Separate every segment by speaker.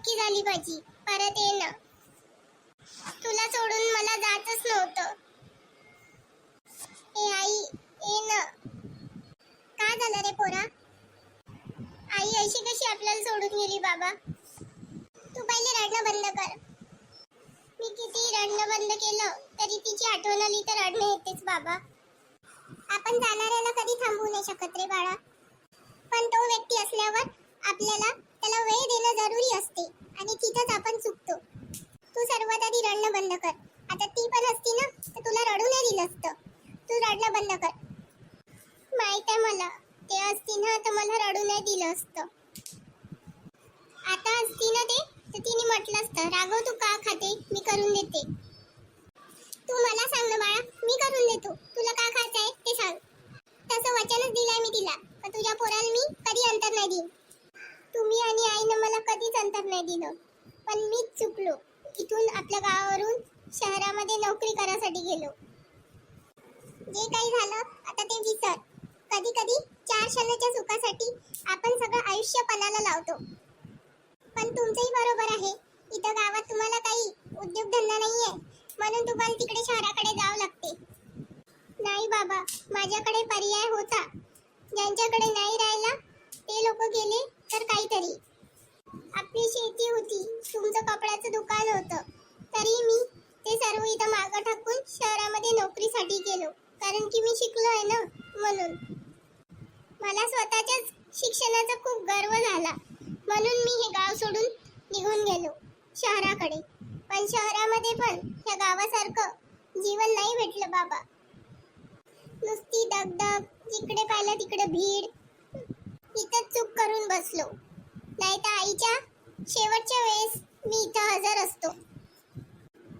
Speaker 1: चुकी झाली माझी परत ये ना. तुला सोडून मला जातच नव्हतं. ए आई ये ना. काय झालं रे पोरा? आई अशी कशी आपल्याला सोडून गेली बाबा? तू पहिले रडणं बंद कर. मी किती रडणं बंद केलं तरी तिची आठवण आली तर रडणं येतेच बाबा. आपण जाणाऱ्याला कधी थांबवू नाही शकत रे बाळा. पण तो व्यक्ती असल्यावर आपल्याला त्याला वेळ देणं जरुरी असतं आणि तिथंच आपण चुकतो तू सर्वात आधी रडणं बंद कर आता ती पण असती ना तर तुला रडू असतं. तू रडणं बंद कर. माहीत आहे मला ते असती ना तर मला रडू नाही दिलं असतं. आता असती ना ते तर तिने म्हटलं असतं राघव तू का खाते? मी करून देते. तू मला सांग ना बाळा मी करून देतो. तुला का खायचं आहे ते सांग. तसं वचनच दिलंय मी तिला पण तुझ्या पोराला मी कधी अंतर नाही देईन. तुम्ही आणि आईनं मला कधीच अंतर नाही दिलं. पण मीच चुकलो. इथून आपल्या गावावरून शहरामध्ये नोकरी करायसाठी गेलो. जे काही झालं आता ते विसर. कधी कधी चार क्षणाच्या सुखासाठी आपण सगळं आयुष्य पणाला लावतो. पण तुमचंही बरोबर आहे. इथं गावात तुम्हाला काही उद्योगधंदा नाहीये. म्हणून तुम्हाला तिकडे शहराकडे जावं लागते. नाही बाबा माझ्याकडे पर्याय होता. ज्यांच्याकडे नाही राहिला ते लोक गेले तर काहीतरी आपली शेती होती तुमचं कपड्याचं दुकान होतं तरी मी ते सर्व इथं मागं टाकून शहरामध्ये नोकरीसाठी गेलो कारण की मी शिकलो आहे ना म्हणून. मला स्वतःच्याच शिक्षणाचा खूप गर्व झाला. म्हणून मी हे गाव सोडून निघून गेलो शहराकडे. पण शहरामध्ये पण ह्या गावासारखं जीवन नाही भेटलं बाबा. नुसती दगदग जिकडे पाहिलं तिकडे भीड. इथंच चूक करून बसलो. नाही तर आईच्या शेवटच्या वेळेस मी इथं हजर असतो.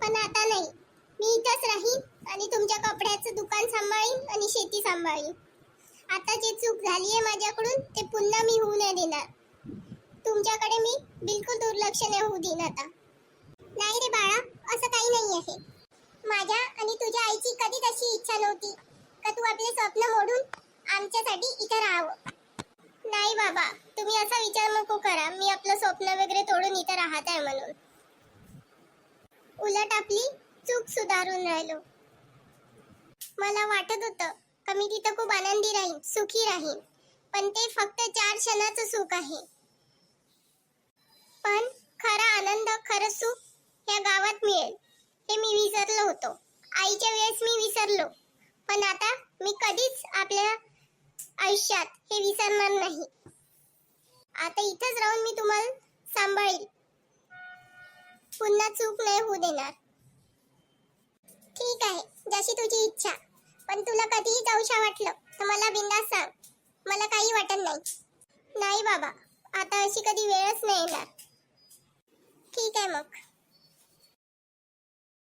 Speaker 1: पण आता नाही. मी इथंच राहीन. आणि तुमच्या कपड्याचं दुकान सांभाळीन आणि शेती सांभाळीन. आता जे चूक झाली आहे माझ्याकडून ते पुन्हा मी होऊ नाही देणार. तुमच्याकडे मी बिलकुल दुर्लक्ष नाही होऊ देईन आता. नाही रे बाळा असं काही नाही आहे. माझ्या आणि तुझ्या आईची कधीच अशी इच्छा नव्हती का तू आपले स्वप्न मोडून आमच्यासाठी इथं राहावं? नाही बाबा तुम्ही असा विचार नको करा. मी आपलं स्वप्न वगैरे तोडून इथं राहत आहे म्हणून. उलट आपली चूक सुधारून राहिलो. मला वाटत होतं का मी तिथं खूप आनंदी राहीन सुखी राहीन. पण ते फक्त चार क्षणाचं सुख आहे. पण खरा आनंद खरं सुख या गावात मिळेल. हे मी विसरलो होतो. आईच्या वेळेस मी विसरलो. पण आता मी कधीच आपल्या आयुष्यात हे विसरणार नाही. आता इथंच राहून मी तुम्हाला सांभाळील. पुन्हा चूक नाही होऊ देणार. ठीक आहे. जशी तुझी इच्छा. पण तुला कधीही जाऊशा वाटलं तर मला बिंदास सांग. मला काही वाटत नाही. नाही बाबा आता अशी कधी वेळच नाही येणार. ठीक आहे मग.